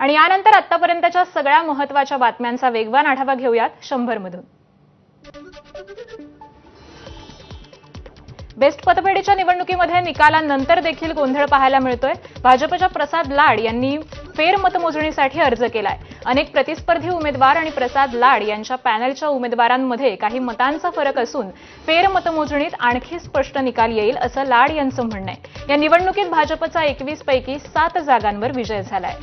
आणि यानंतर आतापर्यंतच्या सगळ्या महत्त्वाच्या बातम्यांचा वेगवान आढावा घेऊयात शंभर मधून बेस्ट पतपेढीच्या निवडणुकीमध्ये निकालानंतर देखील गोंधळ पाहायला मिळतोय. भाजपच्या प्रसाद लाड यांनी फेरमतमोजणीसाठी अर्ज केलाय. अनेक प्रतिस्पर्धी उमेदवार आणि प्रसाद लाड यांच्या पॅनलच्या उमेदवारांमध्ये काही मतांचा फरक असून फेरमतमोजणीत आणखी स्पष्ट निकाल येईल असं लाड यांचं म्हणणं आहे. या निवडणुकीत भाजपचा एकवीस पैकी सात जागांवर विजय झालाय.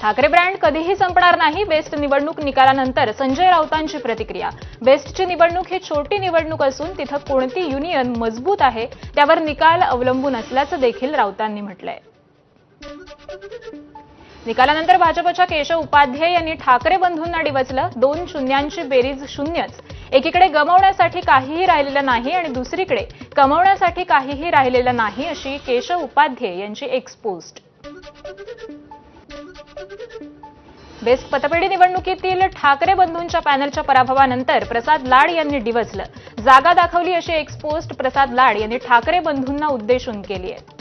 ठाकरे ब्रँड कधीही संपणार नाही. बेस्ट निवडणूक निकालानंतर संजय राऊतांची प्रतिक्रिया. बेस्टची निवडणूक ही छोटी निवडणूक असून तिथं कोणती युनियन मजबूत आहे त्यावर निकाल अवलंबून असल्याचं देखील राऊतांनी म्हटलंय. निकालानंतर भाजपच्या केशव उपाध्याय यांनी ठाकरे बंधूंना डिवचलं. दोन शून्यांची बेरीज शून्यच. एकीकडे गमावण्यासाठी काहीही राहिलेलं नाही आणि दुसरीकडे कमवण्यासाठी काहीही राहिलेलं नाही अशी केशव उपाध्याय यांची एक्सपोस्ट बेस्ट पतपेढी निवडणुकीतील ठाकरे बंधूंच्या पॅनलच्या पराभवानंतर प्रसाद लाड यांनी डिवचलं. जागा दाखवली अशी एक पोस्ट प्रसाद लाड यांनी ठाकरे बंधूंना उद्देशून केली आहे.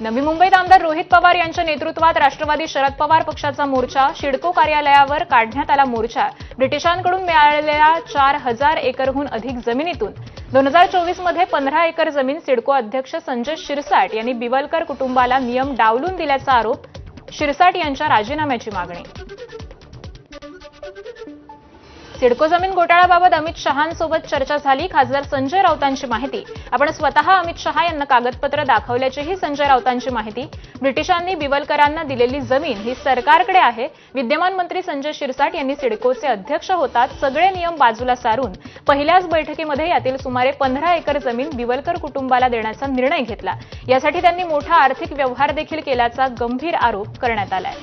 नवी मुंबईत आमदार रोहित पवार यांच्या नेतृत्वात राष्ट्रवादी शरद पवार पक्षाचा मोर्चा शिडको कार्यालयावर काढण्यात आला मोर्चा. ब्रिटिशांकडून मिळालेल्या चार हजार एकरहून अधिक जमिनीतून दोन हजार चोवीसमध्ये पंधरा एकर जमीन सिडको अध्यक्ष संजय शिरसाट यांनी बिवलकर कुटुंबाला नियम डावलून दिल्याचा आरोप शिरसाट यांच्या राजीनाम्याची मागणी. सिडको जमीन घोटाळ्याबाबत अमित शहांसोबत चर्चा झाली. खासदार संजय राऊतांची माहिती. आपण स्वतः अमित शहा यांना कागदपत्र दाखवल्याचीही संजय राऊतांची माहिती. ब्रिटिशांनी बिवलकरांना दिलेली जमीन ही सरकारकडे आहे. विद्यमान मंत्री संजय शिरसाट यांनी सिडकोचे अध्यक्ष होतात. सगळे नियम बाजूला सारून पहिल्याच बैठकीमध्ये यातील सुमारे पंधरा एकर जमीन बिवलकर कुटुंबाला देण्याचा निर्णय घेतला. यासाठी त्यांनी मोठा आर्थिक व्यवहार देखील केल्याचा गंभीर आरोप करण्यात आलाय.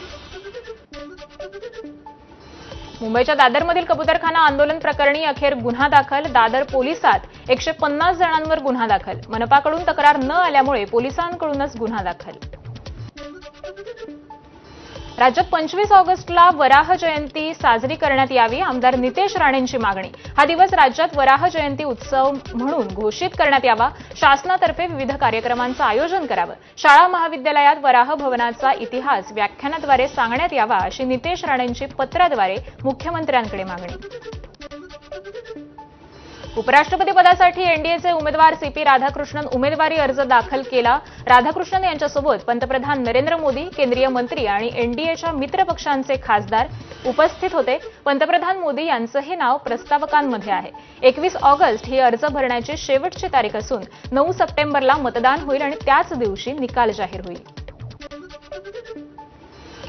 मुंबईच्या दादरमधील कबुतरखाना आंदोलन प्रकरणी अखेर गुन्हा दाखल. दादर पोलिसात एकशे पन्नास जणांवर गुन्हा दाखल. मनपाकडून तक्रार न आल्यामुळे पोलिसांकडूनच गुन्हा दाखल. राज्यात पंचवीस ऑगस्टला वराह जयंती साजरी करण्यात यावी. आमदार नितेश राणेंची मागणी. हा दिवस राज्यात वराह जयंती उत्सव म्हणून घोषित करण्यात यावा. शासनातर्फे विविध कार्यक्रमांचं आयोजन करावं. शाळा महाविद्यालयात वराह भवनाचा इतिहास व्याख्यानाद्वारे सांगण्यात यावा अशी नितेश राणेंची पत्राद्वारे मुख्यमंत्र्यांकडे मागणी. उपराष्ट्रपती पदासाठी एनडीएचे उमेदवार सीपी राधाकृष्णन उमेदवारी अर्ज दाखल केला. राधाकृष्णन यांच्यासोबत पंतप्रधान नरेंद्र मोदी केंद्रीय मंत्री आणि एनडीएच्या मित्रपक्षांचे खासदार उपस्थित होते. पंतप्रधान मोदी यांचं हे नाव प्रस्तावकांमध्ये आहे. एकवीस ऑगस्ट ही अर्ज भरण्याची शेवटची तारीख असून नऊ सप्टेंबरला मतदान होईल आणि त्याच दिवशी निकाल जाहीर होईल.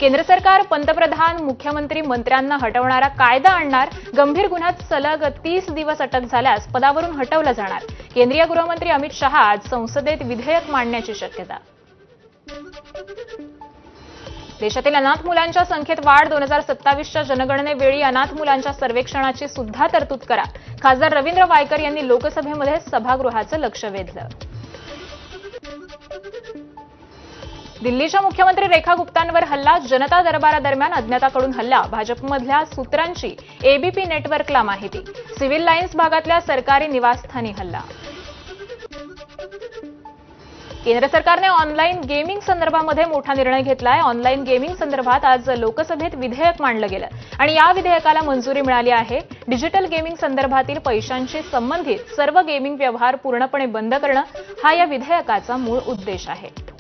केंद्र सरकार पंतप्रधान मुख्यमंत्री मंत्र्यांना हटवणारा कायदा आणणार गंभीर गुन्ह्यात सलग तीस दिवस अटक झाल्यास पदावरून हटवलं जाणार. केंद्रीय गृहमंत्री अमित शहा आज संसदेत विधेयक मांडण्याची शक्यता. देशातील अनाथ मुलांच्या संख्येत वाढ दोन हजार सत्तावीसच्या जनगणनेवेळी अनाथ मुलांच्या सर्वेक्षणाची सुद्धा तरतूद करा. खासदार रवींद्र वायकर यांनी लोकसभेमध्ये सभागृहाचं लक्ष वेधलं. दिल्लीच्या मुख्यमंत्री रेखा गुप्तांवर हल्ला जनता दरबारादरम्यान अज्ञाताकडून हल्ला भाजपमधल्या सूत्रांची एबीपी नेटवर्कला माहिती. सिव्हिल लाईन्स भागातल्या सरकारी निवासस्थानी हल्ला. केंद्र सरकारने ऑनलाईन गेमिंग संदर्भामध्ये मोठा निर्णय घेतलाय. ऑनलाईन गेमिंग संदर्भात आज लोकसभेत विधेयक मांडलं गेलं. आणि या विधेयकाला मंजुरी मिळाली आहे. डिजिटल गेमिंग संदर्भातील पैशांशी संबंधित सर्व गेमिंग व्यवहार पूर्णपणे बंद करणं हा या विधेयकाचा मूळ उद्देश आहे.